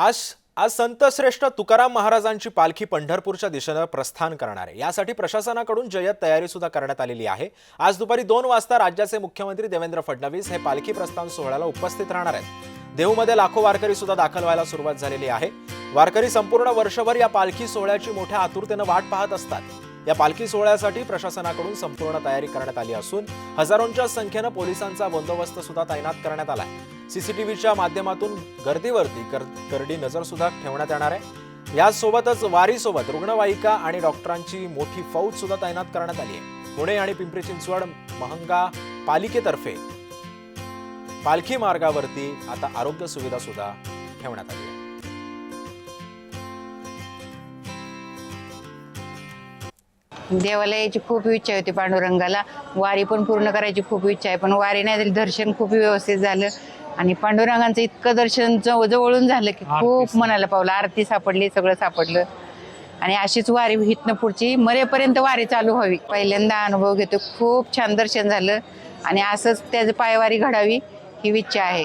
आज आज संतश्रेष्ठ तुकाराम महाराजांची पालखी पंढरपूरच्या दिशेनं प्रस्थान करणार आहे. यासाठी प्रशासनाकडून जय्यत तयारी सुद्धा करण्यात आलेली आहे. आज दुपारी दोन वाजता राज्याचे मुख्यमंत्री देवेंद्र फडणवीस हे पालखी प्रस्थान सोहळ्याला उपस्थित राहणार आहेत. देहूमध्ये लाखो वारकरी सुद्धा दाखल व्हायला सुरुवात झालेली आहे. वारकरी संपूर्ण वर्षभर या पालखी सोहळ्याची मोठ्या आतुरतेनं वाट पाहत असतात. या पालखी सोहळ्यासाठी प्रशासनाकडून संपूर्ण तयारी करण्यात आली असून हजारोंच्या संख्येनं पोलिसांचा बंदोबस्त सुद्धा तैनात करण्यात आलाय. सीसीटीव्हीच्या माध्यमातून गर्दीवरती करडी नजर सुद्धा ठेवण्यात येणार आहे. यासोबतच वारीसोबत रुग्णवाहिका आणि डॉक्टरांची मोठी फौज सुद्धा तैनात करण्यात आली आहे. पुणे आणि पिंपरी चिंचवड महंगा पालिकेतर्फे पालखी मार्गावरती आता आरोग्य सुविधा सुद्धा ठेवण्यात आली देवाला यायची खूप इच्छा होती पांडुरंगाला. वारी पण पूर्ण करायची खूप इच्छा आहे पण वारी नाही झाली दर्शन खूप व्यवस्थित झालं. आणि पांडुरंगांचं इतकं दर्शन जवळ जवळून झालं की खूप मनाला पावलं आरती सापडली सगळं सापडलं. आणि अशीच वारी हितनं पुढची मरेपर्यंत वारी चालू व्हावी. पहिल्यांदा अनुभव घेतो खूप छान दर्शन झालं. आणि असंच त्याचं पायवारी घडावी ही इच्छा आहे.